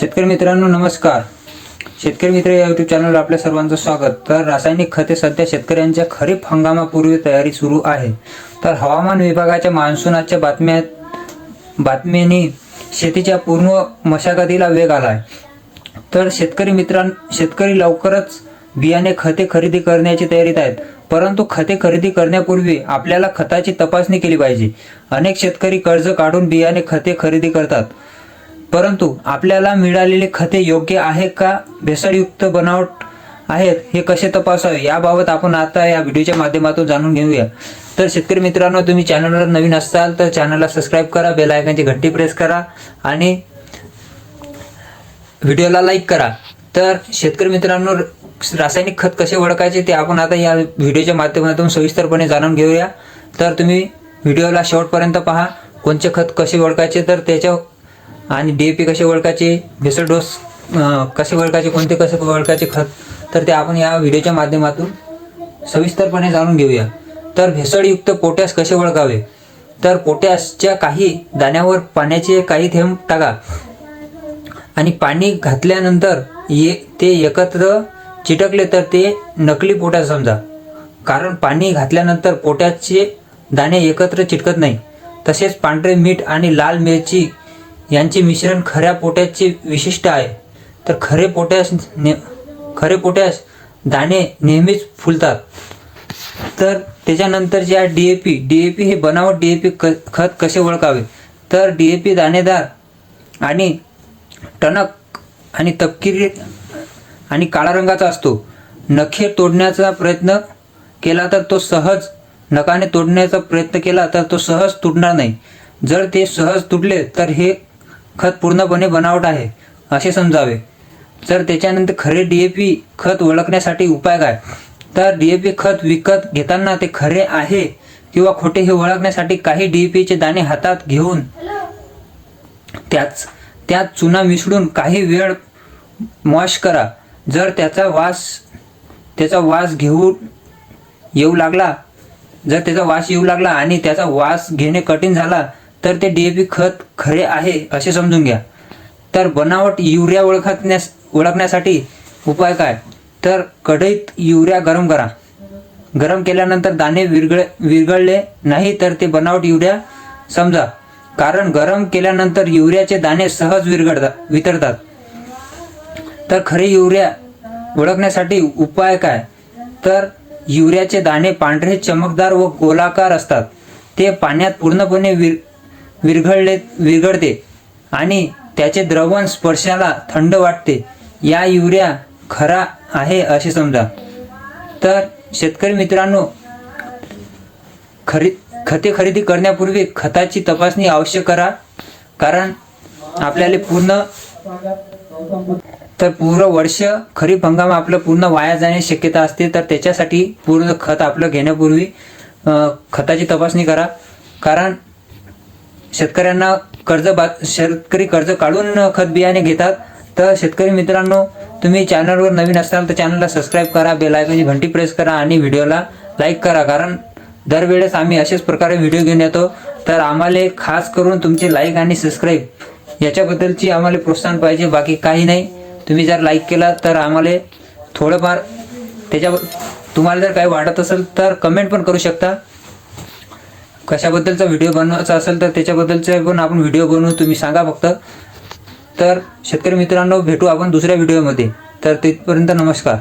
शेतकरी मित्रांनो नमस्कार. शेतकरी मित्र या युट्यूब चॅनलवर आपल्या सर्वांचं स्वागत. तर रासायनिक खते सध्या शेतकऱ्यांच्या खरीप हंगामापूर्वी तयारी सुरू आहे. तर हवामान विभागाच्या मान्सूनाच्या बातम्यात बातम्यांनी शेतीच्या पूर्ण मशागतीला वेग आलाय. तर शेतकरी मित्रां शेतकरी लवकरच बियाणे खते खरेदी करण्याची तयारीत आहेत. परंतु खते खरेदी करण्यापूर्वी आपल्याला खताची तपासणी केली पाहिजे. अनेक शेतकरी कर्ज काढून बियाणे खते खरेदी करतात. परंतु आपल्याला मिळालेले खते योग्य आहे का? भेसळयुक्त बनावट आहेत हे कसे तपासावे? याबाबत आपण आता या व्हिडिओच्या माध्यमातून जाणून घेऊया. तर शेतकरी मित्रांनो तुम्ही चॅनलवर नवीन असाल तर चॅनलला सबस्क्राईब करा बेल घट्टी प्रेस करा आणि व्हिडिओला लाईक करा. तर शेतकरी मित्रांनो रासायनिक खत कसे ओळखायचे ते आपण आता या व्हिडिओच्या माध्यमातून सविस्तरपणे जाणून घेऊया. तर तुम्ही व्हिडिओला शेवटपर्यंत पहा. कोणते खत कसे ओळखायचे? तर त्याच्या आणि डी ए पी कसे ओळखायचे? भेसळ डोस कसे ओळखायचे? कोणते कसे ओळखायचे? खत? तर ते आपण या व्हिडिओच्या माध्यमातून सविस्तरपणे जाणून घेऊया. तर भेसळयुक्त पोटॅश कसे ओळखावे? तर पोटॅशच्या काही दाण्यावर पाण्याचे काही थेंब टाका. आणि पाणी घातल्यानंतर ये ते एकत्र चिटकले तर ते नकली पोटॅश समजा. कारण पाणी घातल्यानंतर पोटॅशचे दाणे एकत्र चिटकत नाही. तसेच पांढरे मीठ आणि लाल मिरची यांचे मिश्रण खऱ्या पोटॅशचे विशिष्ट आहे. तर खरे पोटॅश ने खरे पोटॅश दाणे नेहमीच फुलतात. तर त्याच्यानंतर जे आहे D A P. D A P हे बनावट डी ए पी क खत कसे ओळखावे? तर डी ए पी दाणेदार आणि टणक आणि तपकिरी आणि काळा रंगाचा असतो. नखे तोडण्याचा प्रयत्न केला तर तो सहज नखाने तोडण्याचा प्रयत्न केला तर तो सहज तुटणार नाही. जर ते सहज तुटले तर हे खत पूर्णपणे बनावट आहे असे समजावे. तर त्याच्यानंतर खरे डी ए पी खत ओळखण्यासाठी उपाय काय? तर डी ए पी खत विकत घेताना ते खरे आहे किंवा खोटे हे ओळखण्यासाठी काही डी ए पीचे दाणे हातात घेऊन त्याच त्यात चुना मिसळून काही वेळ मॉश करा. जर त्याचा वास त्याचा वास घेऊन येऊ लागला जर त्याचा वास येऊ लागला आणि त्याचा वास घेणे कठीण झाला तर ते डीएपी खत खरे आहे असे समजून घ्या. तर बनावट युरिया ओळखण्यास ओळखण्यासाठी उपाय काय? तर कढईत युरिया गरम करा. गरम केल्यानंतर दाणे विरगळ विरघळले नाही तर ते बनावट युरिया समजा. कारण गरम केल्यानंतर युरियाचे दाणे सहज विरघळतात वितरतात. तर खरे युरिया ओळखण्यासाठी उपाय काय? तर युरियाचे दाणे पांढरे चमकदार व गोलाकार असतात. ते पाण्यात पूर्णपणे विर विरघळले विरघळते आणि त्याचे द्रवण स्पर्शाला थंड वाटते. या युरिया खरा आहे असे समजा. तर शेतकरी मित्रांनो खरी खते खरेदी करण्यापूर्वी खताची तपासणी अवश्य करा कारण आपल्याला पूर्ण तर पूर्ण वर्ष खरीप हंगाम आपलं पूर्ण वाया जाण्याची शक्यता असते तर त्याच्यासाठी पूर्ण खत आपलं घेण्यापूर्वी खताची तपासणी करा. कारण शेतकऱ्यांना कर्ज बा शेतकरी कर्ज काढून खत बियाणे घेतात. तर शेतकरी मित्रांनो तुम्ही चॅनलवर नवीन असाल तर चॅनलला सबस्क्राईब करा बेल आयकॉनची घंटी प्रेस करा आणि व्हिडिओला लाईक करा. कारण दरवेळेस आम्ही अशाच प्रकारे व्हिडिओ घेऊन येतो. तर आम्हाला खास करून तुमचे लाईक आणि सबस्क्राईब याच्याबद्दलची आम्हाला प्रोत्साहन पाहिजे बाकी काही नाही. तुम्ही जर लाईक केला तर आम्हाला थोडंफार त्याच्या तुम्हाला जर काही वाटत असेल तर कमेंट पण करू शकता. कशाबद्दलचा व्हिडिओ बनवायचा असेल तर त्याच्याबद्दलचा पण आपण व्हिडिओ बनवू. तुम्ही सांगा फक्त. तर शेतकरी मित्रांनो भेटू आपण दुसऱ्या व्हिडिओमध्ये तर तिथपर्यंत नमस्कार.